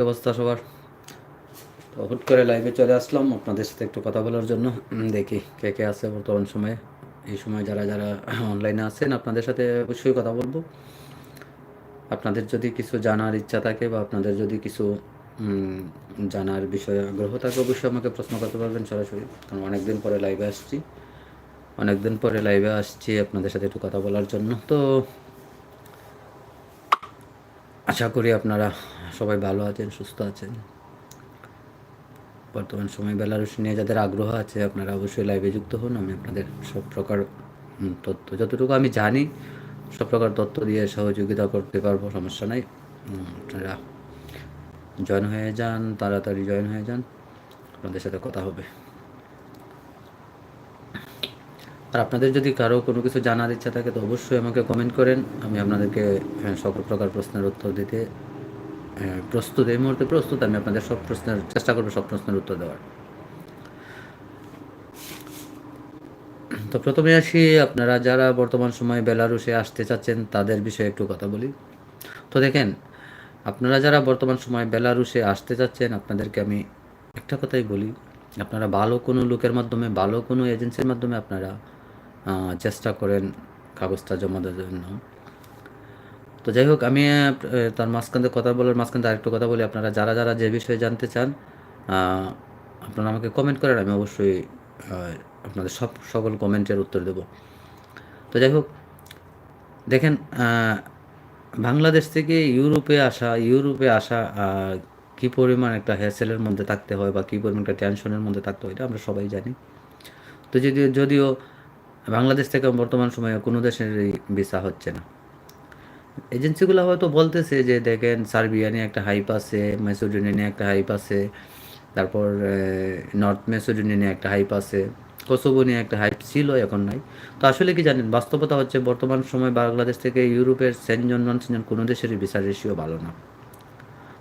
ব্যবস্থা সবার। তো হুট করে লাইভে চলে আসলাম। আপনাদের সাথে একটু কথা বলার জন্য। দেখি কে কে আছে বর্তমান সময়ে। এই সময় যারা যারা অনলাইনে আছেন, আপনাদের সাথে অবশ্যই কথা বলব। আপনাদের যদি কিছু জানার ইচ্ছা থাকে বা আপনাদের যদি কিছু জানার বিষয়ে আগ্রহ থাকে, অবশ্যই আমাকে প্রশ্ন করতে পারবেন সরাসরি। কারণ অনেকদিন পরে লাইভে আসছি। অনেকদিন পরে লাইভে আসছি আপনাদের সাথে একটু কথা বলার জন্য। তো আশা করি আপনারা সবাই ভালো আছেন সুস্থ আছেন? বর্তমান সময় বেলারুশ নিয়ে যাদের আগ্রহ আছে আপনারা অবশ্যই লাইভে যুক্ত হন। আমি আপনাদের সব প্রকার তথ্য যতটুকু আমি জানি সব প্রকার তথ্য দিয়ে সহযোগিতা করতে পারব সমস্যা নাই। আপনারা জয়েন হয়ে যান তাড়াতাড়ি জয়েন হয়ে যান আপনাদের সাথে কথা হবে। আর আপনাদের যদি কারও কোনো কিছু জানার ইচ্ছা থাকে তো অবশ্যই আমাকে কমেন্ট করেন। আমি আপনাদেরকে আহ, সকল প্রকার প্রশ্নের উত্তর দিতে প্রস্তুত এই মুহূর্তে প্রস্তুত, আমি আপনাদের সব প্রশ্নের, চেষ্টা করব সব প্রশ্নের উত্তর দেওয়ার। তো প্রথমে আসি, আপনারা যারা বর্তমান সময়ে বেলারুশে আসতে চাচ্ছেন, তাদের বিষয়ে একটু কথা বলি। তো দেখেন, আপনারা যারা বর্তমান সময়ে বেলারুশে আসতে চাচ্ছেন, আপনাদেরকে আমি একটা কথাই বলি। আপনারা ভালো কোনো লোকের মাধ্যমে, ভালো কোনো এজেন্সির মাধ্যমে আপনারা চেষ্টা করেন কাগজটা জমা দেওয়ার জন্য। তো যাই হোক, আমি তার মাঝখান থেকে কথা বলার মাঝখান থেকে আরেকটু কথা বলি। আপনারা যারা যারা যে বিষয়ে জানতে চান আপনারা আমাকে কমেন্ট করেন, আমি অবশ্যই আপনাদের সব, সকল কমেন্টের উত্তর দেব। তো যাই হোক, দেখেন বাংলাদেশ থেকে ইউরোপে আসা ইউরোপে আসা কী পরিমাণ একটা হ্যাসেলের মধ্যে থাকতে হয় বা কী পরিমাণ একটা টেনশনের মধ্যে থাকতে হয়, এটা আমরা সবাই জানি। তো যদিও যদিও বাংলাদেশ থেকে বর্তমান সময়ে কোনো দেশের ভিসা হচ্ছে না। এজেন্সিগুলো হয়তো বলতেছে যে দেখেন, সার্বিয়া নিয়ে একটা হাইপ আছে মেসোডোনিয়া নিয়ে একটা হাইপ আছে, তারপর নর্থ মেসোডোনিয়া নিয়ে একটা হাইপ আছে কোসোভো নিয়ে একটা হাইপ ছিল, এখন নাই। তো আসলে কি জানেন, বাস্তবতা হচ্ছে বর্তমান সময় বাংলাদেশ থেকে ইউরোপের সেনজন নন সেনজন কোনো দেশেরই ভিসা রেশিও ভালো না।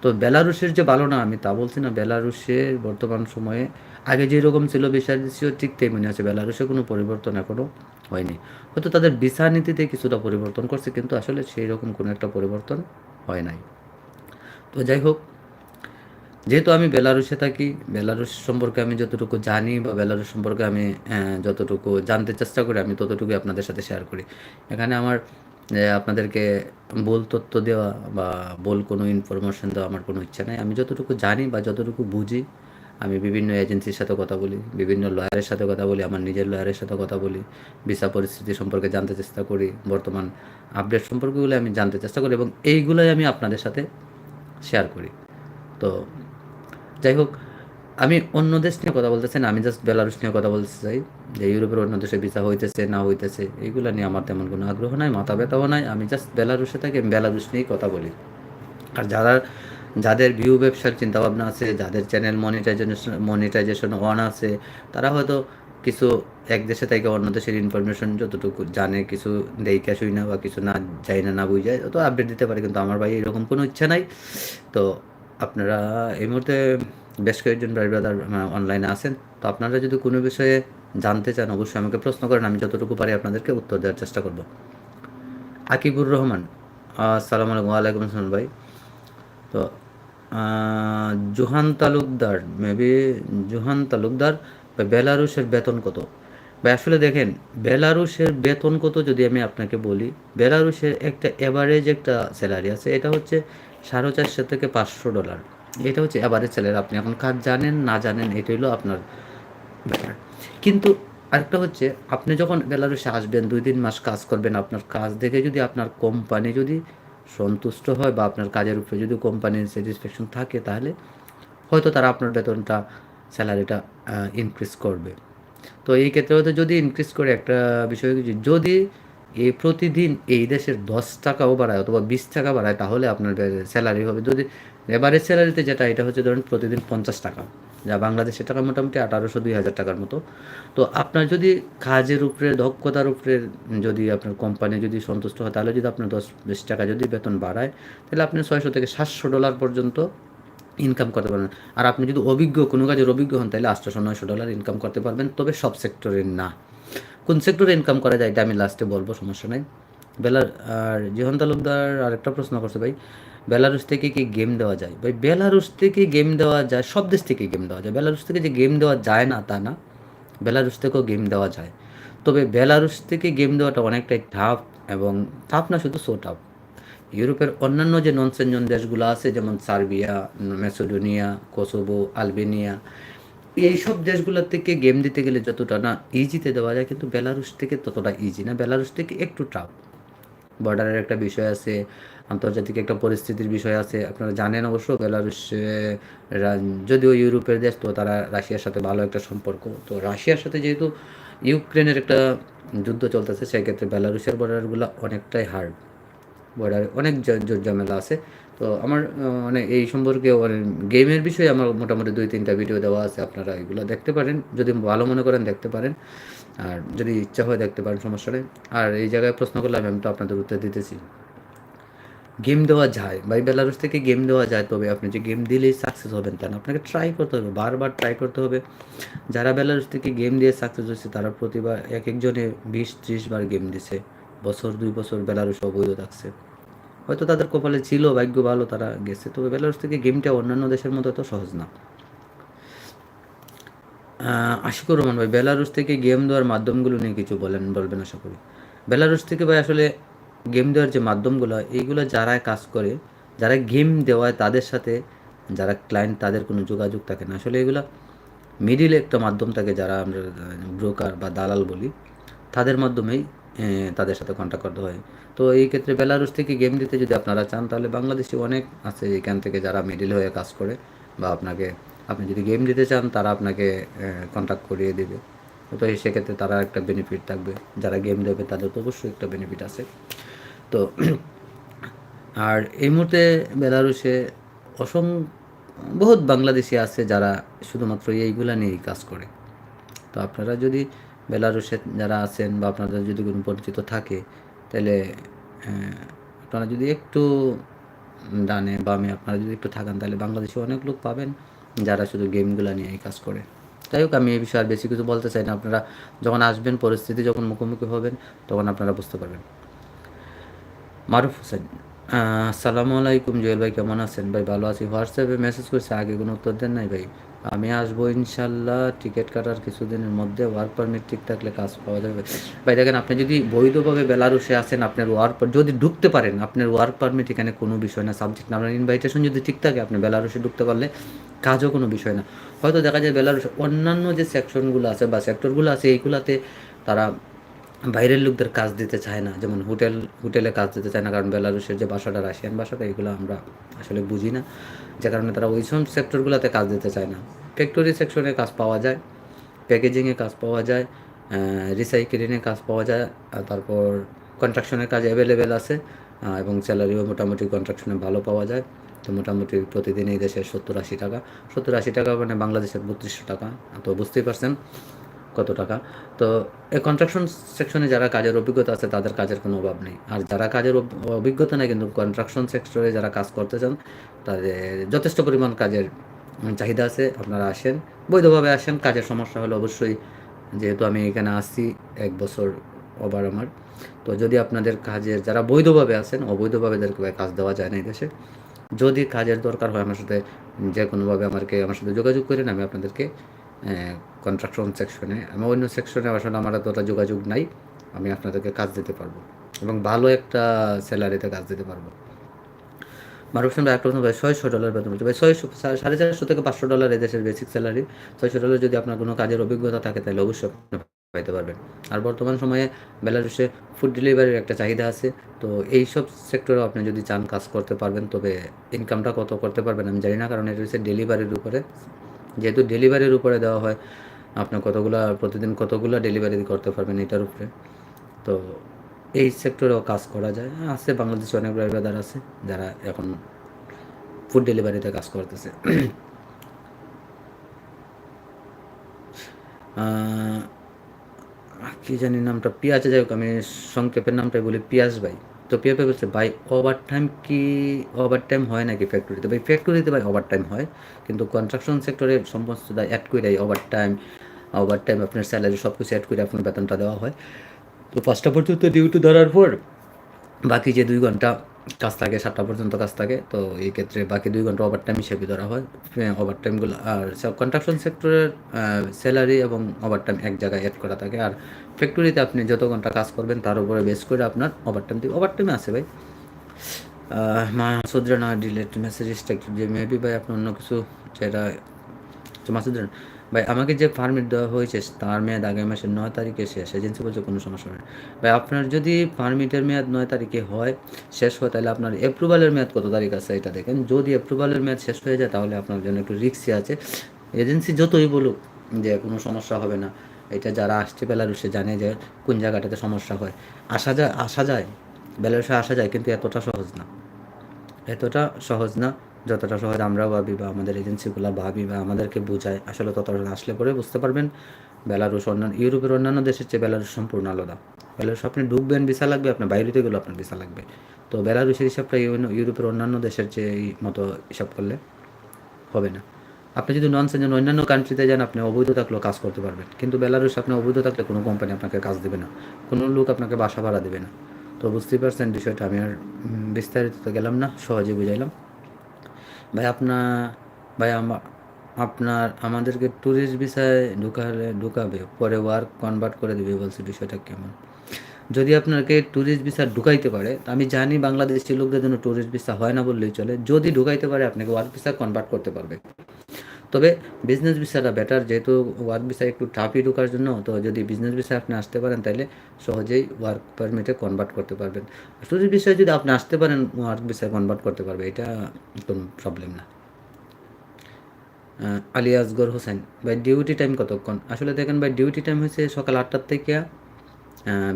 তো বেলারুশের যে ভালো না আমি তা বলছি না, বেলারুশের বর্তমান সময়ে আগে যেরকম ছিল ভিসা রেশিও ঠিক তেমনি আছে। বেলারুশে কোনো পরিবর্তন এখনও হয়নি। হয়তো তাদের ভিসা নীতিতে কিছুটা পরিবর্তন করছে, কিন্তু আসলে সেই রকম কোনো একটা পরিবর্তন হয় নাই। তো যাই হোক, যেহেতু আমি বেলারুসে থাকি, বেলারুশ সম্পর্কে আমি যতটুকু জানি বা বেলারুস সম্পর্কে আমি যতটুকু জানতে চেষ্টা করি, আমি ততটুকুই আপনাদের সাথে শেয়ার করি। এখানে আমার আপনাদেরকে ভুল তথ্য দেওয়া বা ভুল কোনো ইনফরমেশন দেওয়া আমার কোনো ইচ্ছা নেই। আমি যতটুকু জানি বা যতটুকু বুঝি আমি বিভিন্ন এজেন্সির সাথে কথা বলি, বিভিন্ন লয়ারের সাথে কথা বলি, আমার নিজের লয়ারের সাথে কথা বলি, ভিসা পরিস্থিতি সম্পর্কে জানতে চেষ্টা করি, বর্তমান আপডেট সম্পর্কগুলো আমি জানতে চেষ্টা করি এবং এইগুলোই আমি আপনাদের সাথে শেয়ার করি। তো যাই হোক, আমি অন্য দেশ নিয়ে কথা বলতেছি না, আমি জাস্ট বেলারুশ নিয়ে কথা বলতে চাই, যে ইউরোপের অন্য দেশে ভিসা হইতেছে, না হইতেছে, এইগুলো নিয়ে আমার তেমন কোনো আগ্রহ নাই মাথা ব্যথাও নাই, আমি জাস্ট বেলারুশে থাকি আমি বেলারুশ নিয়েই কথা বলি। আর যারা যাদের ভিউ ব্যবসার চিন্তাভাবনা আছে, যাদের চ্যানেল মনিটাইজেশন মনিটাইজেশন অন আছে, তারা হয়তো কিছু এক দেশে থেকে অন্য দেশের ইনফরমেশন যতটুকু জানে, কিছু দেখে শুই না বা কিছু না যাই না না বুঝে তো আপডেট দিতে পারে। কিন্তু আমার ভাই এরকম কোনো ইচ্ছা নাই। তো আপনারা এই মুহূর্তে বেশ কয়েকজন ভাই ব্রাদার অনলাইনে আছেন। তো আপনারা যদি কোনো বিষয়ে জানতে চান, অবশ্যই আমাকে প্রশ্ন করেন, আমি যতটুকু পারি আপনাদেরকে উত্তর দেওয়ার চেষ্টা করব। আকিবুর রহমান, আসসালামু আলাইকুম, ওয়ালাইকুম আসসালাম ভাই। তো জোহান তালুকদার, মেবি জোহান তালুকদার বা বেলারুশের বেতন কত? বা আসলে দেখেন, বেলারুশের বেতন কত যদি আমি আপনাকে বলি, বেলারুশের একটা অ্যাভারেজ একটা স্যালারি আছে, এটা হচ্ছে সাড়ে চারশো থেকে পাঁচশো ডলার এটা হচ্ছে অ্যাভারেজ স্যালারি আপনি এখন কাজ জানেন, না জানেন এটা হলো আপনার ব্যাপার। কিন্তু আরেকটা হচ্ছে, আপনি যখন বেলারুশে আসবেন, দুই তিন মাস কাজ করবেন, আপনার কাজ দেখে যদি আপনার কোম্পানি যদি সন্তুষ্ট হয় বা আপনার কাজের উপরে যদি কোম্পানির স্যাটিসফ্যাকশন থাকে, তাহলে হয়তো তারা আপনার বেতনটা, স্যালারিটা ইনক্রিজ করবে। তো এই ক্ষেত্রে হয়তো যদি ইনক্রিজ করে একটা বিষয় যদি এই প্রতিদিন এই দেশের দশ টাকাও বাড়ায় অথবা বিশ টাকা বাড়ায়, তাহলে আপনার স্যালারি হবে। যদি এবারের স্যালারিতে যেটা, এটা হচ্ছে ধরুন প্রতিদিন পঞ্চাশ টাকা। যা বাংলাদেশের টাকা মোটামুটি আঠারোশো দুই হাজার টাকার মতো। তো আপনার যদি কাজের উপরে, দক্ষতার উপরে যদি আপনার কোম্পানি যদি সন্তুষ্ট হয়, তাহলে যদি আপনার দশ, বিশ টাকা যদি বেতন বাড়ায়, তাহলে আপনি ছয়শো থেকে সাতশো ডলার পর্যন্ত ইনকাম করতে পারবেন। আর আপনি যদি অভিজ্ঞ, কোনো কাজের অভিজ্ঞ হন, তাহলে আটশোশো, নয়শো ডলার ইনকাম করতে পারবেন। তবে সব সেক্টরের না। কোন সেক্টরে ইনকাম করা যায়, এটা আমি লাস্টে বলব, সমস্যা নাই। বেলার আর জিহন তালুকদার আরেকটা প্রশ্ন করছে ভাই বেলারুস থেকে কি গেম দেওয়া যায়? ভাই বেলারুস থেকে গেম দেওয়া যায়, সব দেশ থেকে গেম দেওয়া যায়। বেলারুস থেকে যে গেম দেওয়া যায় না, তা না। বেলারুস থেকেও গেম দেওয়া যায়। তবে বেলারুস থেকে গেম দেওয়াটা অনেকটাই টাফ এবং টাফ না, শুধু সো টাফ ইউরোপের অন্যান্য যে নন সেনজন দেশগুলো আছে, যেমন সার্বিয়া মেসোডোনিয়া কোসোভো, আলবেনিয়া এইসব দেশগুলোর থেকে গেম দিতে গেলে যতটা না ইজিতে দেওয়া যায়, কিন্তু বেলারুস থেকে ততটা ইজি না। বেলারুস থেকে একটু টাফ বর্ডারের একটা বিষয় আছে আন্তর্জাতিক একটা পরিস্থিতির বিষয় আছে, আপনারা জানেন অবশ্য বেলারুস যদিও ইউরোপের দেশ, তো তারা রাশিয়ার সাথে ভালো একটা সম্পর্ক। তো রাশিয়ার সাথে যেহেতু ইউক্রেনের একটা যুদ্ধ চলতেছে, সেক্ষেত্রে বেলারুসের বর্ডারগুলো অনেকটাই হার্ড বর্ডারে অনেক জোর ঝামেলা আছে। তো আমার মানে এই সম্পর্কে গেমের বিষয়ে আমার মোটামুটি দুই, তিনটা ভিডিও দেওয়া আছে, আপনারা এগুলো দেখতে পারেন। যদি ভালো মনে করেন, দেখতে পারেন। আর যদি ইচ্ছা হয়, দেখতে পারেন, সমস্যা নেই। আর এই জায়গায় প্রশ্ন করলে আমি তো আপনাদের উত্তর দিতেছি। গেম দেওয়া যায় বাই বেলারুস থেকে গেম দেওয়া যায়, তবে আপনি যে গেম দিলেই সাকসেস হবেন তা না। আপনাকে ট্রাই করতে হবে, বারবার ট্রাই করতে হবে। যারা বেলারুস থেকে গেম দিয়ে সাকসেস হয়েছে, তারা প্রতিবার এক একজনে বিশ, ত্রিশ বার গেম দিছে। বছর, দুই বছর বেলারুস অবৈধ থাকছে। হয়তো তাদের কপালে ছিল, ভাগ্য ভালো, তারা গেছে। তবে বেলারুস থেকে গেমটা অন্যান্য দেশের মতো এত সহজ না। আশিকুর রহমান ভাই বেলারুস থেকে গেম দেওয়ার মাধ্যমগুলো নিয়ে কিছু বলেন, বলবেন আশা করি। বেলারুস থেকে ভাই, আসলে গেম দেওয়ার যে মাধ্যমগুলো হয়, এইগুলো যারা কাজ করে, যারা গেম দেওয়ায় তাদের সাথে, যারা ক্লায়েন্ট তাদের কোনো যোগাযোগ থাকে না। আসলে এগুলো মিডিল একটা মাধ্যম থাকে যারা আমরা ব্রোকার বা দালাল বলি, তাদের মাধ্যমেই তাদের সাথে কন্ট্যাক্ট করতে হয়। তো এই ক্ষেত্রে বেলারুস থেকে গেম দিতে যদি আপনারা চান, তাহলে বাংলাদেশে অনেক আছে এখান থেকে যারা মিডিল হয়ে কাজ করে, বা আপনাকে, আপনি যদি গেম দিতে চান, তারা আপনাকে কন্ট্যাক্ট করিয়ে দেবে। তো সেক্ষেত্রে তারা একটা বেনিফিট থাকবে। যারা গেম দেবে, তাদের তো অবশ্যই একটা বেনিফিট আছে। তো আর এই মুহূর্তে বেলারুসে অসম বহুত বাংলাদেশি আছে যারা শুধুমাত্র এইগুলা নিয়েই কাজ করে। তো আপনারা যদি বেলারুসে যারা আছেন বা আপনাদের যদি কোনো পরিচিত থাকে, তাহলে আপনারা যদি একটু ডানে বামে আপনারা যদি একটু থাকেন, তাহলে বাংলাদেশে অনেক লোক পাবেন যারা শুধু গেমগুলো নিয়ে কাজ করে। যাই হোক, আমি এই বিষয়ে আর বেশি কিছু বলতে চাই না। আপনারা যখন আসবেন, পরিস্থিতি যখন মুখোমুখি হবেন, তখন আপনারা বুঝতে পারবেন। মারুফ হোসেন। আসসালামু আলাইকুম জুয়েল ভাই, কেমন আছেন? ভাই, ভালো আছি। হোয়াটসঅ্যাপে মেসেজ করছে, আগে কোনো উত্তর দেন নাই ভাই। আমি আসব ইনশাল্লাহ টিকিট কাটার কিছুদিনের মধ্যে ওয়ার্ক পারমিট ঠিক থাকলে কাজ পাওয়া যাবে। ভাই, দেখেন, আপনি যদি বৈধভাবে বেলারুসে আসেন, আপনার ওয়ার্ক যদি ঢুকতে পারেন, আপনার ওয়ার্ক পারমিট এখানে কোনো বিষয় না। সাবজেক্ট না, আপনার ইনভাইটেশন যদি ঠিক থাকে, আপনি বেলারুসে ঢুকতে পারলে কাজও কোনো বিষয় না। হয়তো দেখা যায় বেলারুসে অন্যান্য যে সেকশনগুলো আছে বা সেক্টরগুলো আছে, এইগুলাতে তারা বাইরের লোকদের কাজ দিতে চায় না, যেমন হোটেল, হোটেলে কাজ দিতে চায় না, কারণ বেলারুসের যে বাসাটা, রাশিয়ান বাসাটা, এগুলো আমরা আসলে বুঝি না। যে কারণে তারা ওই সব সেক্টরগুলোতে কাজ দিতে চায় না। ফ্যাক্টরি সেকশনে কাজ পাওয়া যায়, প্যাকেজিংয়ে কাজ পাওয়া যায় রিসাইকেলিংয়ে কাজ পাওয়া যায় তারপর কন্ট্রাকশনের কাজ অ্যাভেলেবেল আছে এবং স্যালারিও মোটামুটি কন্ট্রাকশনে ভালো পাওয়া যায়। তো মোটামুটি প্রতিদিন এই দেশে সত্তর আশি টাকা। সত্তর আশি টাকা মানে বাংলাদেশের বত্রিশশো টাকা। তো বুঝতেই পারছেন কত টাকা? তো এই কনস্ট্রাকশন সেকশনে যারা কাজের অভিজ্ঞতা আছে, তাদের কাজের কোনো অভাব নেই। আর যারা কাজের অভিজ্ঞতা নেই, কিন্তু কনস্ট্রাকশন সেক্টরে যারা কাজ করতে চান, তাদের যথেষ্ট পরিমাণ কাজের চাহিদা আছে। আপনারা আসেন, বৈধভাবে আসেন। কাজের সমস্যা হলে অবশ্যই, যেহেতু আমি এখানে আসছি, এক বছর ওভার আমার। তো যদি আপনাদের কাজের, যারা বৈধভাবে আছেন, অবৈধভাবে যাদেরকে কাজ দেওয়া যায় না এই দেশে। যদি কাজের দরকার হয় আমার সাথে, যে কোনোভাবে আমাকে আমার সাথে যোগাযোগ করেন, আমি আপনাদেরকে কন্ট্রাকশন সেকশনে আমি অন্য সেকশনে আসলে আমার এতটা যোগাযোগ নাই। আমি আপনাদেরকে কাজ দিতে পারব। এবং ভালো একটা স্যালারিতে কাজ দিতে পারব। মারুফ সাহেব একটা ভাই, ছয়শো ডলার বেতন বলছে। ভাই, ছয়শো সাড়ে চারশো থেকে পাঁচশো ডলার এদেশের বেসিক স্যালারি ছয়শো ডলার যদি আপনার কোনো কাজের অভিজ্ঞতা থাকে, তাহলে অবশ্যই পাইতে পারবেন। আর বর্তমান সময়ে বেলারুসে ফুড ডেলিভারির একটা চাহিদা আছে। তো এই সব সেক্টরে আপনি যদি চান কাজ করতে পারবেন, তবে ইনকামটা কত করতে পারবেন আমি জানি না, কারণ এটা হচ্ছে ডেলিভারির উপরে। যেহেতু ডেলিভারির উপরে দেওয়া হয়, আপনার কতগুলা, প্রতিদিন কতগুলো ডেলিভারি করতে পারবেন এটার উপরে। তো এই সেক্টরেও কাজ করা যায়। আছে, বাংলাদেশে অনেক ড্রাইভার আছে, যারা এখন ফুড ডেলিভারিতে কাজ করতেছে। কি জানি নামটা, পিয়াজ, যাই হোক, আমি সংক্ষেপের নামটাই বলি, পিয়াজ ভাই। তো পিয়াপে বলছে, ভাই ওভার টাইম কি ওভার টাইম হয় নাকি ফ্যাক্টরিতে ভাই ফ্যাক্টরিতে ভাই ওভার টাইম হয়, কিন্তু কনস্ট্রাকশন সেক্টরে সমস্ত অ্যাড করে ওভার টাইম ওভার টাইম আপনার স্যালারি সব কিছু অ্যাড করে আপনার বেতনটা দেওয়া হয়। তো পাঁচটা পর্যন্ত ডিউটি ধরার পর বাকি যে দুই ঘণ্টা কাজ থাকে সাতটা পর্যন্ত কাজ থাকে, তো এই ক্ষেত্রে বাকি দুই ঘণ্টা ওভার টাইম হিসেবে ধরা হয়। ওভার টাইমগুলো আর কনস্ট্রাকশন সেক্টরের স্যালারি এবং ওভার টাইম এক জায়গায় অ্যাড করা থাকে। আর ফ্যাক্টরিতে আপনি যত ঘণ্টা কাজ করবেন, তার উপরে বেস করে আপনার ওভার টাইম দিবে ওভার টাইমে আছে ভাই Masud Rana delete message structure যে মেবি ভাই আপনার অন্য কিছু, যেটা মাসুদ রানা ভাই, আমাকে যে পারমিট দেওয়া হয়েছে, তার মেয়াদ আগামী মাসের নয় তারিখে শেষ। এজেন্সি বলছে কোনো সমস্যা নেই। ভাই, আপনার যদি পারমিটের মেয়াদ নয় তারিখে হয়, শেষ হয়, তাহলে আপনার অ্যাপ্রুভালের মেয়াদ কত তারিখ আছে এটা দেখেন। যদি অ্যাপ্রুভালের মেয়াদ শেষ হয়ে যায়, তাহলে আপনার জন্য একটু রিক্সি আছে। এজেন্সি যতই বলুক যে কোনো সমস্যা হবে না। এটা যারা আসছে বেলারুসে জানে যে কোন জায়গাটাতে সমস্যা হয়। আসা যায় আসা যায়। বেলারুসে আসা যায়, কিন্তু এতটা সহজ না। এতটা সহজ না। যতটা সহজ আমরাও ভাবি বা আমাদের এজেন্সিগুলো ভাবি বা আমাদেরকে বোঝায়, আসলে ততটা আসলে পরে বুঝতে পারবেন। বেলারুস অন্যান্য, ইউরোপের অন্যান্য দেশের চেয়ে বেলারুস সম্পূর্ণ আলাদা। বেলারুস আপনি ঢুকবেন ভিসা লাগবে, আপনার বাইরেতে গেলে আপনার ভিসা লাগবে। তো বেলারুসের হিসাবটা ইউরোপের অন্যান্য দেশের চেয়ে এই মতো হিসাব করলে হবে না। আপনি যদি নন সেঞ্জন অন্যান্য কান্ট্রিতে যান, আপনি অবৈধ থাকলেও কাজ করতে পারবেন। কিন্তু বেলারুস আপনি অবৈধ থাকলে কোনো কোম্পানি আপনাকে কাজ দেবে না। কোনো লোক আপনাকে বাসা ভাড়া দেবে না। তো বুঝতেই পারছেন বিষয়টা, আমি আর বিস্তারিত গেলাম না সহজে বুঝাইলাম। ভাই আপনার ভাই আপনার আমাদেরকে ট্যুরিস্ট ভিসায় ঢুকালে ঢুকাবে, পরে ওয়ার্ক কনভার্ট করে দেবে, বলছে বিষয়টা কেমন? যদি আপনাকে ট্যুরিস্ট ভিসা ঢুকাইতে পারে আমি জানি বাংলাদেশি লোকদের জন্য ট্যুরিস্ট ভিসা হয় না বললেই চলে, যদি ঢুকাইতে পারে, আপনাকে ওয়ার্ক ভিসা কনভার্ট করতে পারবে। তবে বিজনেস ভিসাটা বেটার যেহেতু ওয়ার্ক ভিসা একটু টাফই ঢোকার জন্য, তো যদি বিজনেস ভিসা আপনি আসতে পারেন, তাহলে সহজেই ওয়ার্ক পারমিটে কনভার্ট করতে পারবেন। টুরিস্ট ভিসায় যদি আপনি আসতে পারেন ওয়ার্ক ভিসায় কনভার্ট করতে পারবে, এটা কোনো প্রবলেম না। Ali Asgar Hossain by duty time কতক্ষণ? আসলে দেখেন ভাই ডিউটি টাইম হচ্ছে সকাল আটটার থেকে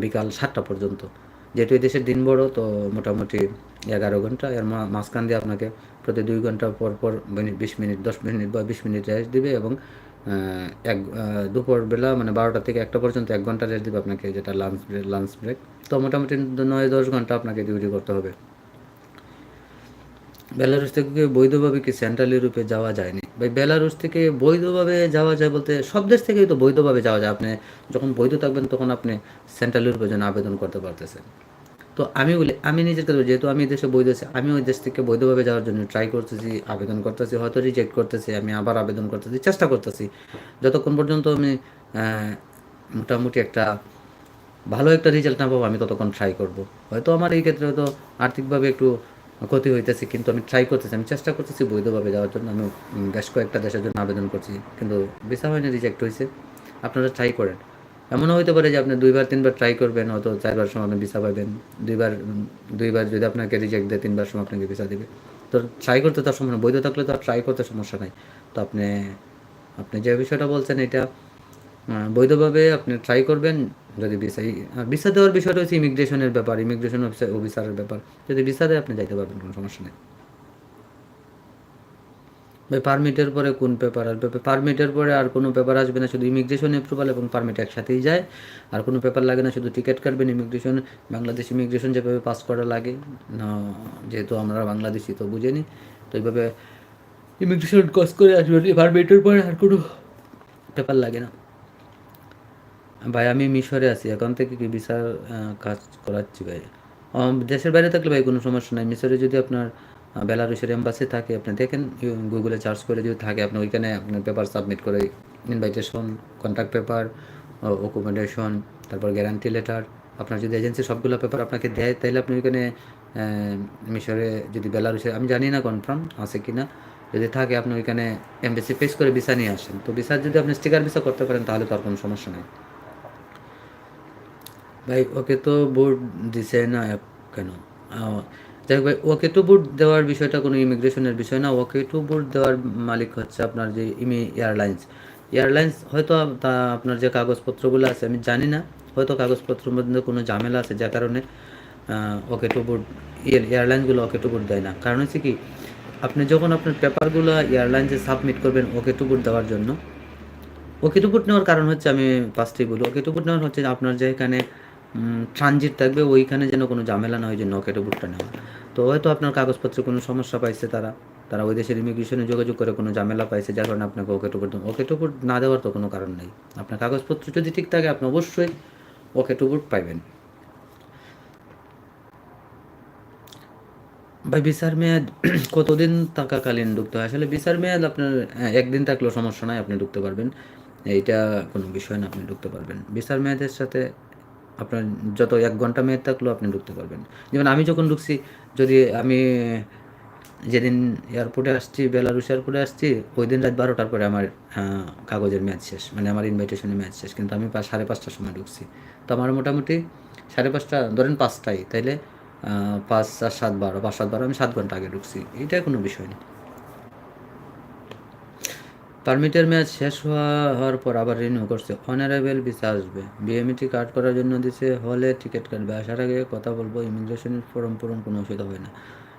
বিকাল সাতটা পর্যন্ত। যেহেতু দেশের দিন বড়, তো মোটামুটি এগারো ঘণ্টা, এর মাঝখান দিয়ে আপনাকে প্রতি দুই ঘণ্টা পর পর মিনিট, বিশ মিনিট, দশ মিনিট বা বিশ মিনিট রেস্ট দিবে এবং এক দুপুরবেলা মানে বারোটা থেকে একটা পর্যন্ত এক ঘণ্টা রেস্ট দিবে আপনাকে যেটা লাঞ্চ ব্রেক লাঞ্চ ব্রেক তো মোটামুটি নয়, দশ ঘণ্টা আপনাকে ডিউটি করতে হবে। বেলারুস থেকে বৈধভাবে কি সেন্ট্রাল ইউরোপে যাওয়া যায়নি? ভাই বেলারুস থেকে বৈধভাবে যাওয়া যায় বলতে সব দেশ থেকেই তো বৈধভাবে যাওয়া যায়। আপনি যখন বৈধ থাকবেন তখন আপনি সেন্ট্রাল ইউরোপের জন্য আবেদন করতে পারতেছেন। তো আমি বলি, আমি নিজের কাছে যেহেতু আমি দেশে বৈধ আছি, আমি ওই দেশ থেকে বৈধভাবে যাওয়ার জন্য ট্রাই করতেছি, আবেদন করতেছি, হয়তো রিজেক্ট করতেছি, আমি আবার আবেদন করতেছি, চেষ্টা করতেছি। যতক্ষণ পর্যন্ত আমি মোটামুটি একটা ভালো একটা রেজাল্ট না পাবো, আমি ততক্ষণ ট্রাই করব। হয়তো আমার এই ক্ষেত্রে হয়তো আর্থিকভাবে একটু ক্ষতি হইতেছে, কিন্তু আমি ট্রাই করতেছি, আমি চেষ্টা করতেছি বৈধভাবে যাওয়ার জন্য। আমি বেশ কয়েকটা দেশের জন্য আবেদন করছি, কিন্তু ভিসা হয়নি রিজেক্ট হয়েছে আপনারা ট্রাই করেন। এমনও হতে পারে যে আপনি দুইবার, তিনবার ট্রাই করবেন, হয়তো চারবার সময় আপনি ভিসা পাবেন। দুইবার দুইবার যদি আপনাকে রিজেক্ট দেয়, তিনবার সময় আপনাকে ভিসা দেবে। তো ট্রাই করতে তার সময় বৈধ থাকলে তো আর ট্রাই করতে সমস্যা নাই। তো আপনি আপনি যে বিষয়টা বলছেন এটা বৈধভাবে আপনি ট্রাই করবেন, যদি ভিসা ভিসা দেওয়ার বিষয়টা হচ্ছে ইমিগ্রেশনের ব্যাপার ইমিগ্রেশন অফিসার অফিসারের ব্যাপার। যদি ভিসা দেয়, আপনি যাইতে পারবেন, কোনো সমস্যা নেই। ভাই পারমিটের পরে কোন পেপার আসবে? পারমিটের পরে আর কোনো পেপার আসবে না শুধু ইমিগ্রেশন অ্যাপ্রুভাল এবং পারমিট একসাথেই যায়। আর কোনো পেপার লাগে না শুধু টিকিট কাটবেন ইমিগ্রেশন বাংলাদেশ ইমিগ্রেশন যেভাবে পাস করা লাগে না যেহেতু আমরা বাংলাদেশি তো বুঝিনি তো এইভাবে ইমিগ্রেশন কস করে আসবেন পারমিটের পরে আর কোনো পেপার লাগে না। ভাই আমি মিশরে আছি এখন থেকে কি ভিসার কাজ করাচ্ছি ভাই? দেশের বাইরে থাকলে ভাই কোনো সমস্যা নাই। মিশরে যদি আপনার বেলারুশের এম্বাসি থাকে, আপনি দেখেন গুগলে চার্জ করে যদি থাকে, আপনি ওইখানে আপনার পেপার সাবমিট করে ইনভাইটেশন কন্ট্যাক্ট পেপার অকুমেন্ডেশন তারপর গ্যারান্টি লেটার আপনার যদি এজেন্সি সবগুলো পেপার আপনাকে দেয়, তাহলে আপনি ওইখানে মিশরে যদি বেলারুশে, আমি জানি না কনফার্ম আছে কি না যদি থাকে, আপনি ওইখানে এমবেসি পেস করে ভিসা নিয়ে আসেন। তো ভিসার যদি আপনি স্টিকার ভিসা করতে পারেন, তাহলে তার কোনো সমস্যা নেই। ভাই, ওকে তো বোর্ড দিছে না, কেন? যাই ভাই, ওকে টু বুট দেওয়ার বিষয়টা কোনো ইমিগ্রেশনের বিষয় না, ওকে টু বুট দেওয়ার মালিক হচ্ছে আপনার যে ইমি এয়ারলাইন্স। এয়ারলাইন্স হয়তো তা আপনার যে কাগজপত্রগুলো আছে, আমি জানি না, হয়তো কাগজপত্রের মধ্যে কোনো ঝামেলা আছে, যার কারণে ওকে টু বুট এয়ারলাইন্সগুলো ওকে টু বুট দেয় না। কারণ হচ্ছে কি, আপনি যখন আপনার পেপারগুলো এয়ারলাইন্সে সাবমিট করবেন ওকে টু বুট দেওয়ার জন্য, ওকে টু বুট নেওয়ার কারণ হচ্ছে আমি ফার্স্টেই বলি, ওকে টু বুট নেওয়ার হচ্ছে আপনার যে এখানে ট্রানজিট থাকবে, ওইখানে যেন কোনো ঝামেলা না হয় যে নকেটে বুটটা নেওয়া। তো হয়তো আপনার কাগজপত্রে কোনো সমস্যা পাইছে তারা। তারা ওই দেশের ইমিগ্রেশনে যোগাযোগ করে কোনো ঝামেলা পাইছে, যার কারণে আপনাকে ওকে টুপুর ওকে টুপুর না দেওয়ার তো কোনো কারণ নেই। আপনার কাগজপত্র যদি ঠিক থাকে, আপনি অবশ্যই ওকে টুপুর পাইবেন। ভাই ভিসার মেয়াদ কতদিন থাকাকালীন ঢুকতে হয়? আসলে ভিসার মেয়াদ আপনার একদিন থাকলেও সমস্যা নাই, আপনি ঢুকতে পারবেন। এইটা কোনো বিষয় না, আপনি ঢুকতে পারবেন। ভিসার মেয়াদের সাথে আপনার যত এক ঘণ্টা মেয়াদ থাকলেও আপনি ঢুকতে পারবেন। যেমন আমি যখন ঢুকছি যদি আমি যেদিন এয়ারপোর্টে আসছি বেলারুস এয়ারপোর্টে আসছি ওই দিন রাত বারোটার পরে আমার কাগজের ম্যাচ শেষ মানে আমার ইনভাইটেশনের ম্যাচ শেষ। কিন্তু আমি সাড়ে পাঁচটার সময় ঢুকছি। তো আমার মোটামুটি সাড়ে পাঁচটা, ধরেন পাঁচটাই, তাইলে পাঁচ আর সাত বারো, পাঁচ, সাত, বারো, আমি সাত ঘণ্টা আগে ঢুকছি। এটা কোনো বিষয় না। পারমিটের মেয়াদ শেষ হওয়া- হওয়ার পর আবার রিনিউ করছে। অনারেবল ভিসা আসবে। বিএমইটি কার্ড করার জন্য দিছে, হলে টিকিট কাটবে। আসার আগে কথা বলব ইমিগ্রেশনের ফর্ম পূরণ কোনো অসুবিধা হবে না।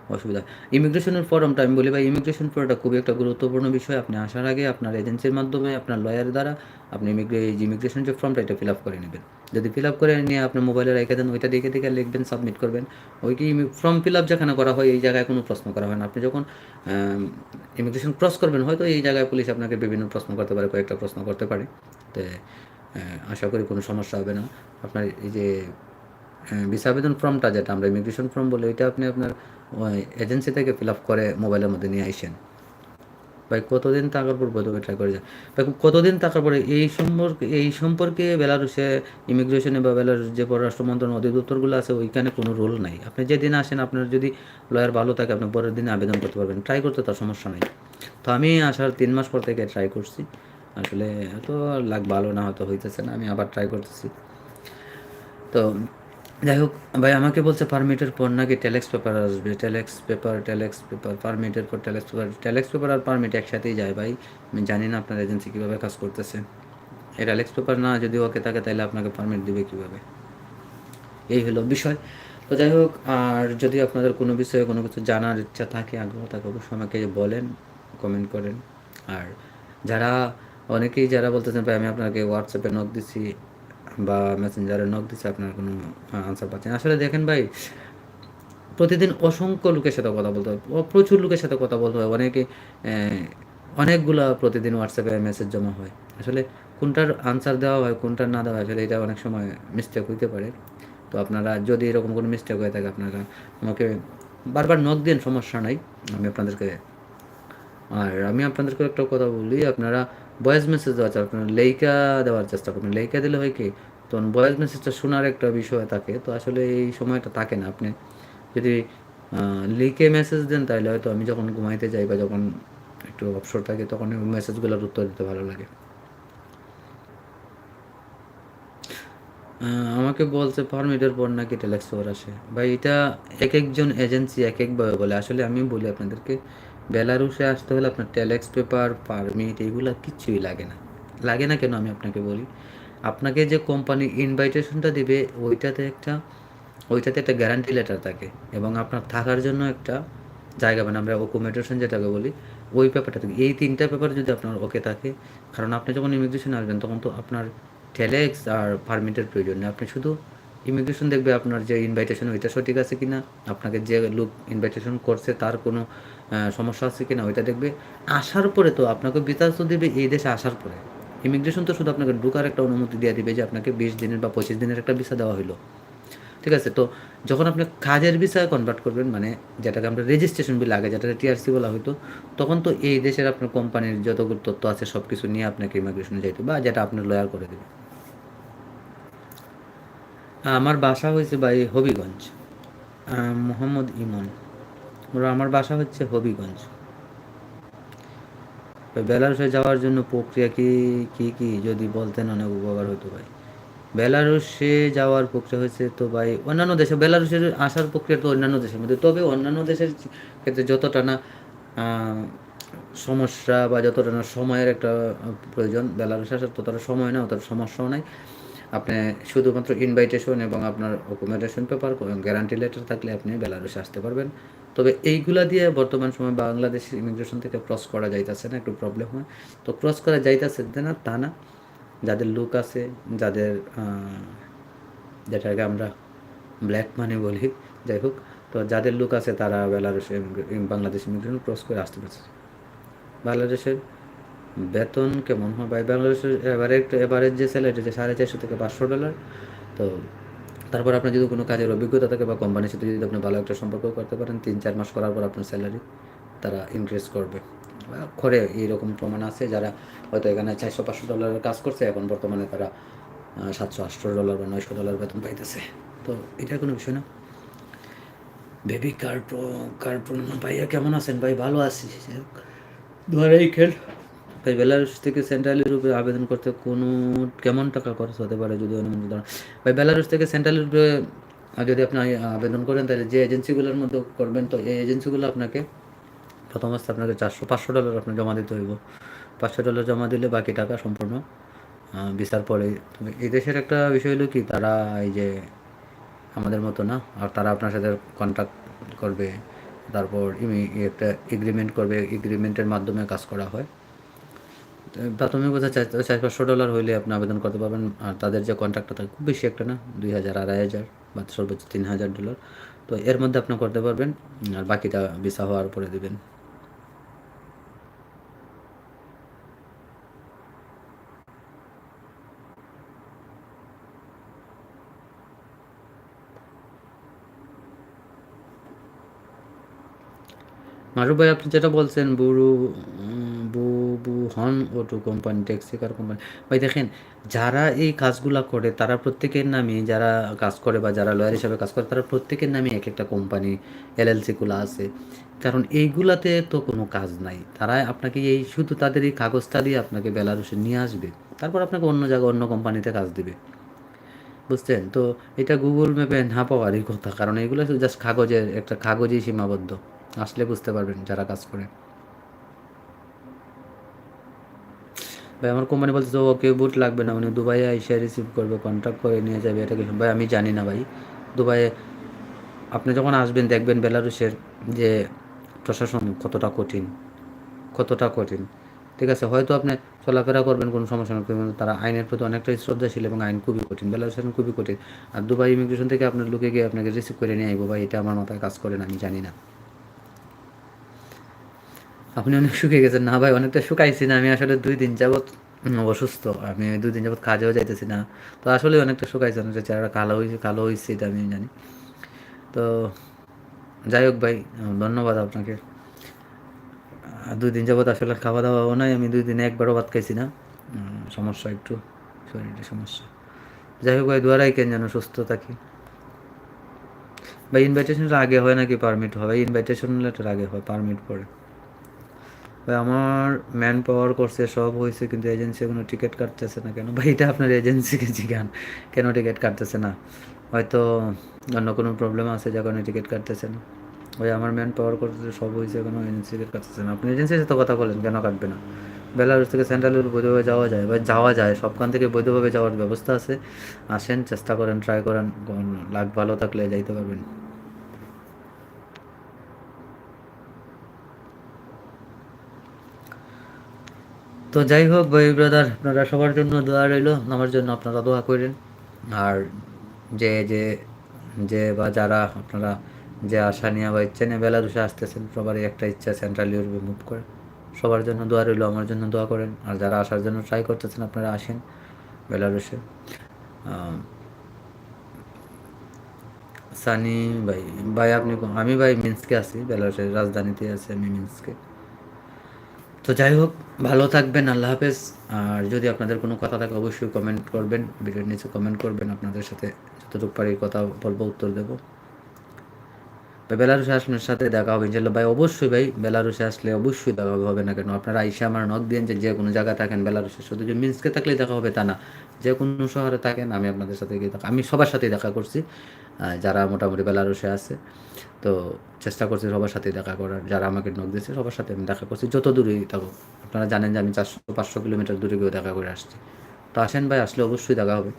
অসুবিধা। ইমিগ্রেশনের ফর্মটা আমি বলি ভাই ইমিগ্রেশন ফর্মটা খুবই একটা গুরুত্বপূর্ণ বিষয়। আপনি আসার আগে আপনার এজেন্সির মাধ্যমে, আপনার লয়ার দ্বারা আপনি ইমিগ্রে ইমিগ্রেশন যে ফর্মটা এটা ফিল আপ করে নেবেন। যদি ফিল আপ করে নিয়ে আপনার মোবাইলে রেখে দেন, ওইটা দেখে দেখে লিখবেন সাবমিট করবেন। ওই কি ফর্ম ফিল আপ যেখানে করা হয়, এই জায়গায় কোনো প্রশ্ন করা হয় না। আপনি যখন ইমিগ্রেশন ক্রস করবেন, হয়তো এই জায়গায় পুলিশ আপনাকে বিভিন্ন প্রশ্ন করতে পারে, কয়েকটা প্রশ্ন করতে পারে। তো আশা করি কোনো সমস্যা হবে না। আপনার এই যে ভিসা আবেদন ফর্মটা যেটা আমরা ইমিগ্রেশন ফর্ম বলি, ওইটা আপনি আপনার এজেন্সি থেকে ফিল আপ করে মোবাইলের মধ্যে নিয়ে আইসেন ভাই, কতদিন থাকার পর বোধ ট্রাই করে যায় ভাই, কতদিন থাকার পরে এই সম্পর্কে এই সম্পর্কে বেলারুসে ইমিগ্রেশনে বা বেলারুস যে পররাষ্ট্র মন্ত্রণালয় অধিদপ্তরগুলো আছে, ওইখানে কোনো রুল নাই। আপনি যেদিন আসেন, আপনার যদি লয়ার ভালো থাকে, আপনি পরের দিনে আবেদন করতে পারবেন। ট্রাই করতে তার সমস্যা নেই। তো আমি আসার তিন মাস পর থেকে ট্রাই করছি। আসলে এত লাগ ভালো না, হয়তো হইতেছে না, আমি আবার ট্রাই করতেছি। তো যাই হোক, ভাই, আমাকে বলছে পারমিটের পর নাকি টেলেক্স পেপার আসবে। টেলেক্স পেপার টেলেক্স পেপার পারমিটের পর টেলেক্স পেপার টেলেক্স পেপার আর পারমিট একসাথেই যায় ভাই। আমি জানি না আপনার এজেন্সি কীভাবে কাজ করতেছে। এই টেলেক্স পেপার না, যদি ওকে থাকে তাহলে আপনাকে পারমিট দিবে কীভাবে? এই হলো বিষয়। তো যাই হোক, আর যদি আপনাদের কোনো বিষয়ে কোনো কিছু জানার ইচ্ছা থাকে, আগ্রহ থাকে, অবশ্যই আমাকে বলেন কমেন্ট করেন। আর যারা, অনেকেই যারা বলতেছেন, ভাই, আমি আপনাকে হোয়াটসঅ্যাপে নক দিছি। বা মেসেঞ্জারে নক দিচ্ছে আপনার কোনো আনসার পাচ্ছেন। আসলে দেখেন ভাই, প্রতিদিন অসংখ্য লোকের সাথে কথা বলতে হয়। প্রচুর লোকের সাথে কথা বলতে হয়। অনেকে অনেকগুলা প্রতিদিন হোয়াটসঅ্যাপে মেসেজ জমা হয়। আসলে কোনটার আনসার দেওয়া হয়, কোনটার না দেওয়া হয়, আসলে এটা অনেক সময় মিস্টেক হইতে পারে। তো আপনারা যদি এরকম কোনো মিস্টেক হয়ে থাকে, আপনারা আমাকে বারবার নক দিন সমস্যা নাই। আমি আপনাদেরকে, আর আমি আপনাদেরকে একটা কথা বলি, আপনারা ভয়েস মেসেজ চেষ্টা আপনারা লেইকা দেওয়ার চেষ্টা করবেন লেইকা দিলে হয় কি, তখন ভয়েস মেসেজটা শোনার একটা বিষয় থাকে, তো আসলে এই সময়টা থাকে না। আপনি যদি লিখে মেসেজ দেন, তাহলে হয়তো আমি যখন ঘুমাইতে যাই বা যখন একটু অবসর থাকে, তখন মেসেজগুলোর উত্তর দিতে ভালো লাগে। আমাকে বলছে পারমিটের পর নাকি টেলেক্স আসে? ভাই, এটা এক একজন এজেন্সি এক একভাবে বলে। আসলে আমি বলি আপনাদেরকে বেলারুসে আসতে হলে আপনার টেলেক্স পেপার পারমিট এগুলো কিচ্ছুই লাগে না। লাগে না কেন আমি আপনাকে বলি? আপনাকে যে কোম্পানি ইনভাইটেশনটা দেবে, ওইটাতে একটা ওইটাতে একটা গ্যারান্টি লেটার থাকে এবং আপনার থাকার জন্য একটা জায়গা মানে আমরা অকুমেটেশন যেটাকে বলি, ওই পেপারটা থাকে। এই তিনটা পেপার যদি আপনার ওকে থাকে, কারণ আপনি যখন ইমিগ্রেশনে আসবেন, তখন তো আপনার টেলেক্স আর পারমিটের প্রয়োজন নেই। আপনি শুধু ইমিগ্রেশন দেখবে আপনার যে ইনভাইটেশন ওইটা সঠিক আছে কি না আপনাকে যে লোক ইনভাইটেশন করছে, তার কোনো সমস্যা আছে কিনা ওইটা দেখবে। আসার পরে তো আপনাকে বিতাস তো দেবে, এই দেশে আসার পরে। ইমিগ্রেশন তো শুধু আপনাকে ঢুকার একটা অনুমতি দিয়ে দিবে যে আপনাকে বিশ দিনের বা পঁচিশ দিনের একটা ভিসা দেওয়া হলো ঠিক আছে, তো যখন আপনি কাজের বিষয়ে কনভার্ট করবেন মানে যেটাকে আমরা রেজিস্ট্রেশন বিল, আগে যেটাকে টিআরসি বলা হতো তখন তো এই দেশের আপনার কোম্পানির যতগুলো তথ্য আছে সব কিছু নিয়ে আপনাকে ইমিগ্রেশনে যাইতে বা যেটা আপনার লয়ার করে দেবে। আমার বাসা হয়েছে ভাই হবিগঞ্জ মোহাম্মদ ইমন। আমার বাসা হচ্ছে হবিগঞ্জ। বেলারুসে যাওয়ার জন্য প্রক্রিয়া কি কি কি যদি বলতেন অনেক উপকার হতো ভাই। বেলারুসে যাওয়ার প্রক্রিয়া হচ্ছে তো ভাই, অন্যান্য দেশে বেলারুসের আসার প্রক্রিয়া তো অন্যান্য দেশের মধ্যে। তবে অন্যান্য দেশের ক্ষেত্রে যতটা না সমস্যা বা যতটা না সময়ের একটা প্রয়োজন, বেলারুসে আসার ততটা সময় না, অতটা সমস্যাও নাই। আপনি শুধুমাত্র ইনভাইটেশন এবং আপনার অকুমেন্টেশন পেপার গ্যারান্টি লেটার থাকলে আপনি বেলারুসে আসতে পারবেন। তবে এইগুলা দিয়ে বর্তমান সময় বাংলাদেশ ইমিগ্রেশন থেকে ক্রস করা যাইতেছে না, একটু প্রবলেম হয়। তো ক্রস করা যাইতেছে না, তা না। যাদের লুক আছে, যাদের যেটাকে আমরা ব্ল্যাক মানি বলি, যাই হোক। তো যাদের লুক আছে তারা বেলারুস বাংলাদেশ ইমিগ্রেশন ক্রস করে আসতে পারছে। বাংলাদেশের বেতন কেমন হয়? ভাই, বাংলাদেশের এবারে এবারের যে স্যালারি যে সাড়ে চারশো থেকে পাঁচশো ডলার তো তারপর আপনার যদি কোনো কাজের অভিজ্ঞতা থাকে বা কোম্পানির সাথে যদি আপনি ভালো একটা সম্পর্ক করতে পারেন, তিন চার মাস করার পর আপনার স্যালারি তারা ইনক্রিজ করবে। করে, এইরকম প্রমাণ আছে, যারা হয়তো এখানে চারশো, পাঁচশো ডলারের কাজ করছে, এখন বর্তমানে তারা সাতশো, আটশো ডলার বা নয়শো ডলার বেতন পাইতেছে। তো এটা কোনো বিষয় না। বেবি কার্পো কার্পো ভাইয়া, কেমন আছেন? ভাই, ভালো আছি। ধরেই খেল। ভাই বেলারুস থেকে সেন্ট্রাল ইউরোপে আবেদন করতে কোনো কেমন টাকা খরচ হতে পারে যদি অনুমতি দেন? ভাই বেলারুস থেকে সেন্ট্রাল ইউরোপে যদি আপনি আবেদন করেন, তাহলে যে এজেন্সিগুলোর মধ্যে করবেন, তো এই এজেন্সিগুলো আপনাকে প্রথম অবস্থা আপনাকে চারশো, পাঁচশো ডলার আপনার জমা দিতে হইব। পাঁচশো ডলার জমা দিলে বাকি টাকা সম্পূর্ণ বিচার পরে। এই দেশের একটা বিষয় হলো কি, তারা এই যে আমাদের মতো না, আর তারা আপনার সাথে কন্ট্যাক্ট করবে, তারপর একটা এগ্রিমেন্ট করবে এগ্রিমেন্টের মাধ্যমে কাজ করা হয়। প্রাথমিক বোঝা চার পাঁচশো ডলার হইলে আপনি আবেদন করতে পারবেন। আর তাদের যে কন্ট্রাক্টটা থাকে, খুব বেশি একটা না, দুই হাজার, আড়াই হাজার, বা সর্বোচ্চ তিন হাজার ডলার। তো এর মধ্যে আপনি করতে পারবেন, আর বাকিটা ভিসা হওয়ার পরে দেবেন। মারুফ ভাই, আপনি যেটা বলছেন, বুড়ু বুবু হন auto company taxi car company ভাই, দেখেন, যারা এই কাজগুলো করে, তারা প্রত্যেকের নামে যারা কাজ করে বা যারা লয়ার হিসাবে কাজ করে, তারা প্রত্যেকের নামে এক একটা কোম্পানি এলএলসিগুলো আছে। কারণ এইগুলাতে তো কোনো কাজ নাই। তারা আপনাকে এই শুধু তাদের এই কাগজটা দিয়ে আপনাকে বেলারুসে নিয়ে আসবে। তারপর আপনাকে অন্য জায়গায় অন্য কোম্পানিতে কাজ দিবে। বুঝছেন? তো এটা গুগল ম্যাপে না পাওয়ারই কথা। কারণ এগুলো জাস্ট কাগজের, একটা কাগজেই সীমাবদ্ধ। আসলে বুঝতে পারবেন যারা কাজ করে। ভাই, আমার কোম্পানি বলছে ওকে বুট লাগবে না। উনি দুবাইয়ে এসে রিসিভ করবে কন্ট্যাক্ট করে নিয়ে যাবে। এটা কিছু ভাই, আমি জানি না ভাই। দুবাইয়ে আপনি যখন আসবেন, দেখবেন বেলারুশের যে প্রশাসন কতটা কঠিন কতটা কঠিন। ঠিক আছে, হয়তো আপনি চলাফেরা করবেন, কোনো সমস্যা নেই, কিন্তু তারা আইনের প্রতি অনেকটাই শ্রদ্ধাশীল এবং আইন খুবই কঠিন। বেলারুশের খুবই কঠিন। আর দুবাই ইমিগ্রেশন থেকে আপনার লোকে গিয়ে আপনাকে রিসিভ করে নিয়ে আইবো। ভাই, এটা আমার মাথায় কাজ করে না, আমি জানি না। আপনি অনেক শুকিয়ে গেছেন। না ভাই, অনেকটা শুকাইছি না। আমি আসলে দুই দিন যাবৎ অসুস্থ। আমি দুই দিন যাবৎ কাজেও যাইতেছি না। তো আসলে অনেকটা শুকাইছে, অনেকটা চেহারা কালো হয়েছে কালো হয়েছে এটা আমি জানি। তো যাই হোক ভাই, ধন্যবাদ আপনাকে। দুই দিন যাবৎ আসলে খাওয়া দাওয়াও নাই। আমি দুই দিনে একবারও ভাত খাইছি না। সমস্যা একটু শরীরে সমস্যা। যাই হোক ভাই দুয়ারাই কেন যেন সুস্থ থাকি। ভাই ইনভাইটেশনটা আগে হয় নাকি পারমিট হয়? ভাই ইনভাইটেশন লেটার আগে হয় পারমিট পরে। ভাই, আমার ম্যান পাওয়ার করছে, সব হয়েছে কিন্তু এজেন্সি কোনো টিকিট কাটতেছে না কেন? ভাই, এটা আপনার এজেন্সিকে জিজ্ঞান কেন টিকিট কাটতেছে না? হয়তো অন্য কোনো প্রবলেম আছে যা কারণে টিকিট কাটতেছে না। ভাই, আমার ম্যান পাওয়ার করতে সব হয়েছে কোনো এজেন্সি টিকিট কাটতেছে না। আপনি এজেন্সির সাথে কথা বলেন, কেন কাটবে না? বেলারুস থেকে সেন্ট্রালের বৈধভাবে যাওয়া যায় বা যাওয়া যায়। সবখান থেকে বৈধভাবে যাওয়ার ব্যবস্থা আছে। আসেন, চেষ্টা করেন ট্রাই করেন, লাগ ভালো থাকলে যাইতে পারবেন। তো যাই হোক, ভাই ব্রাদার আপনারা সবার জন্য দোয়া রইল, আমার জন্য আপনারা দোয়া করেন। আর যে যে যে বা যারা আপনারা যে আশা নিয়ে বা ইচ্ছা নিয়ে বেলারুসে আসতেছেন, সবারই একটা ইচ্ছা সেন্ট্রাল ইউরোপে মুভ করে। সবার জন্য দোয়া রইল, আমার জন্য দোয়া করেন। আর যারা আসার জন্য ট্রাই করতেছেন, আপনারা আসেন বেলারুসে সানি ভাই ভাই আপনি আমি ভাই মিন্সকে আছি বেলারুসের রাজধানীতে আছি আমি মিন্সকে। তো যাই হোক, ভালো থাকবেন, আল্লাহ হাফেজ। আর যদি আপনাদের কোনো কথা থাকে, অবশ্যই কমেন্ট করবেন, ভিডিওর নিচে কমেন্ট করবেন, আপনাদের সাথে যতটুকু পারি কথা বলব, উত্তর দেবো। বেলারুসে আসলে সাথে দেখা হবে ইনশাল্লাহ ভাই, অবশ্যই ভাই বেলারুসে আসলে অবশ্যই দেখা হবে না কেন? আপনারা আইসে আমার নক দিন যে যে কোনো জায়গায় থাকেন বেলারুসে শুধু যে মিন্সকে থাকলে দেখা হবে তা না। যে কোনো শহরে থাকেন, আমি আপনাদের সাথে গিয়ে আমি সবার সাথেই দেখা করছি। যারা মোটামুটি বেলারুসে আছে, তো চেষ্টা করছি সবার সাথে দেখা করার। যারা আমাকে নক দিয়েছে, সবার সাথে আমি দেখা করছি। যত দূরেই থাকো আপনারা জানেন যে আমি চারশো পাঁচশো কিলোমিটার দূরে গিয়েও দেখা করে আসছি। তো আসেন ভাই, আসলে অবশ্যই দেখা হবে।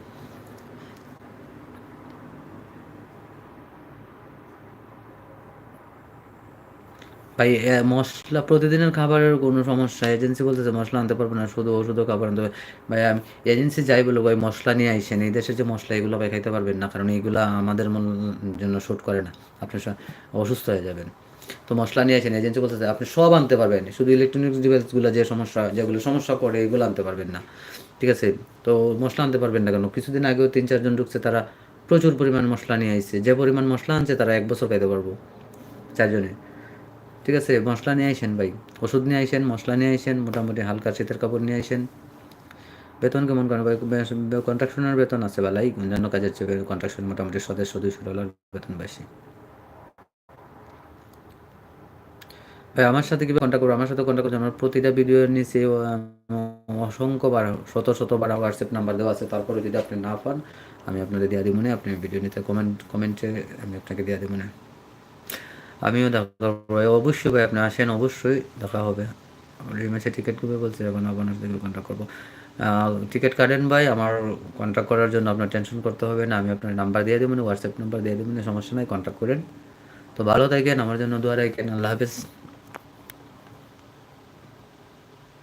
ভাই মশলা প্রতিদিনের খাবারের কোনো সমস্যা এজেন্সি বলতেছে মশলা আনতে পারব না, শুধু ওষুধও খাবার আনতে হবে ভাই, আমি এজেন্সি যাই বলো ভাই, মশলা নিয়ে আইসেন, এই দেশের যে মশলা, এগুলো ভাই খাইতে পারবেন না, কারণ এইগুলো আমাদের মন জন্য শ্যুট করে না। আপনি অসুস্থ হয়ে যাবেন। তো মশলা নিয়ে আসেন এজেন্সি বলতেছে, আপনি সব আনতে পারবেন, শুধু ইলেকট্রনিক্স ডিভাইসগুলো যে সমস্যা, যেগুলো সমস্যা করে এগুলো আনতে পারবেন না। ঠিক আছে? তো মশলা আনতে পারবেন না কেন? কিছুদিন আগেও তিন চারজন ঢুকছে, তারা প্রচুর পরিমাণ মশলা নিয়ে আইছে। যে পরিমাণ মশলা আনছে, তারা এক বছর খাইতে পারব। চারজনে। ঠিক আছে, মশলা নিয়ে আইসেন ভাই। ওষুধ নিয়ে আইসেন, মশলা নিয়ে আইসেন, মোটামুটি হালকা শীতের কাপড় নিয়ে আইসেন। বেতন কেমন করেন ভাই? কন্ট্রাকশনের বেতন আছে বেলাই অন্যান্য কাজের চেয়ে কন্ট্রাকশন মোটামুটি সদস্য দুইশো ডলার বেতন বেশি। ভাই, আমার সাথে কীভাবে কন্ট্যাক্ট করব? আমার সাথে কন্ট্যাক্ট করছে, আমার প্রতিটা ভিডিও নিচে অসংখ্য বার শত শত বার হোয়াটসঅ্যাপ নাম্বার দেওয়া আছে। তারপরে যদি আপনি না পান, আমি আপনাদের দেওয়া দিব আপনি ভিডিও নিতে কমেন্ট কমেন্টে আমি আপনাকে দেওয়া দিব না। আমিও দেখা করব অবশ্যই ভাই, আপনি আসেন, অবশ্যই দেখা হবে। রিমেসে টিকিট করবে বলছি, এখন আপনার সাথে কন্ট্যাক্ট করব। টিকিট কাটেন ভাই, আমার কন্ট্যাক্ট করার জন্য আপনার টেনশন করতে হবে না, আমি আপনার নাম্বার দিয়ে দেবেন হোয়াটসঅ্যাপ নাম্বার দিয়ে দেবেন সমস্যা নাই কন্ট্যাক্ট করেন। তো ভালো থাকেন, আমার জন্য দোয়া কেন আল্লাহ হাফেজ।